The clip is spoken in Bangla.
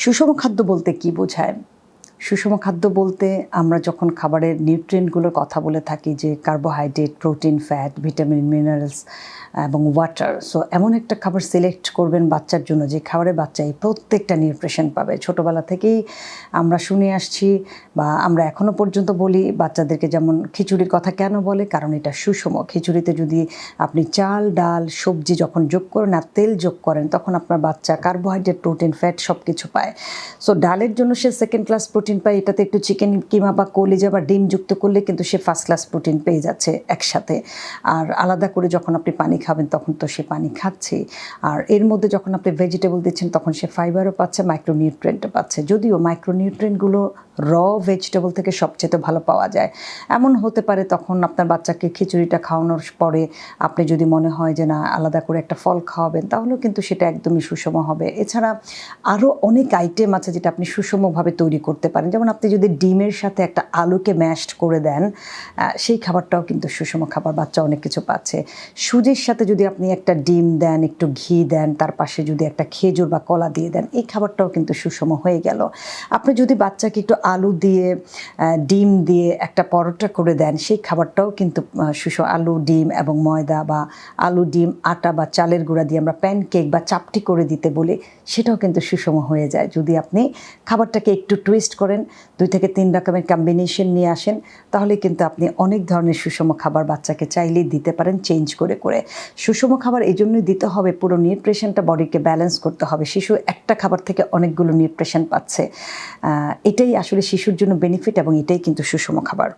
সুষম খাদ্য বলতে কি বোঝায়? সুষম খাদ্য বলতে আমরা যখন খাবারের নিউট্রিয়েন্টগুলোর কথা বলে থাকি যে carbohydrate protein fat vitamin minerals এবং ওয়াটার সো এমন একটা খাবার সিলেক্ট করবেন বাচ্চার জন্য যে খাবারে বাচ্চা এই প্রত্যেকটা নিউট্রিশন পাবে। ছোটোবেলা থেকেই আমরা শুনে আসছি বা আমরা এখনও পর্যন্ত বলি, বাচ্চাদেরকে যেমন খিচুড়ির কথা কেন বলে? কারণ এটা সুষম। খিচুড়িতে যদি আপনি চাল, ডাল, সবজি যখন যোগ করেন আর তেল যোগ করেন, তখন আপনার বাচ্চা কার্বোহাইড্রেট প্রোটিন ফ্যাট সব কিছু পায়। সো ডালের জন্য সে সেকেন্ড ক্লাস প্রোটিন পায়, এটাতে একটু চিকেন কিমা বা কলিজা বা ডিম যুক্ত করলে কিন্তু সে ফার্স্ট ক্লাস প্রোটিন পেয়ে যাচ্ছে একসাথে। আর আলাদা করে যখন আপনি পানি খাবেন, তখন তো সে পানি খাচ্ছে আর এর মধ্যে যখন আপনি ভেজিটেবল দিচ্ছেন, তখন সে ফাইবারও পাচ্ছে মাইক্রোনিউট্রেন্টও পাচ্ছে। যদিও মাইক্রোনিউট্রেন্টগুলো র ভেজিটেবল থেকে সবচেয়ে ভালো পাওয়া যায়। এমন হতে পারে তখন আপনার বাচ্চাকে খিচুড়িটা খাওয়ানোর পরে আপনি যদি মনে হয় যে না, আলাদা করে একটা ফল খাওয়াবেন, তাহলেও কিন্তু সেটা একদমই সুষম হবে। এছাড়া আরও অনেক আইটেম আছে যেটা আপনি সুষমভাবে তৈরি করতে পারেন। যেমন আপনি যদি ডিমের সাথে একটা আলুকে ম্যাশড করে দেন সেই খাবারটাও কিন্তু সুষম খাবার, বাচ্চা অনেক কিছু পাচ্ছে। সুজির সাথে যদি আপনি একটা ডিম দেন, একটু ঘি দেন, তার পাশে যদি একটা খেজুর বা কলা দিয়ে দেন, এই খাবারটাও কিন্তু সুষম হয়ে গেল। আপনি যদি বাচ্চাকে একটু আলু দিয়ে ডিম দিয়ে একটা পরোটা করে দেন, সেই খাবারটাও কিন্তু সুষম। আলু, ডিম এবং ময়দা বা আলু, ডিম, আটা বা চালের গুঁড়া দিয়ে আমরা প্যানকেক বা চাপটি করে দিতে বলি, সেটাও কিন্তু সুষম হয়ে যায়। যদি আপনি খাবারটাকে একটু টুইস্ট করেন, দুই থেকে তিন রকমের কম্বিনেশন নিয়ে আসেন, তাহলে কিন্তু আপনি অনেক ধরনের সুষম খাবার বাচ্চাকে চাইলেই দিতে পারেন চেঞ্জ করে করে। সুষম খাবার এই জন্যই দিতে হবে, পুরো নিউট্রিশনটা বডিকে ব্যালেন্স করতে হবে। শিশু একটা খাবার থেকে অনেকগুলো নিউট্রিশন পাচ্ছে। এটাই আসলে শিশুর জন্য বেনিফিট এবং এটাই কিন্তু সুষম খাবার।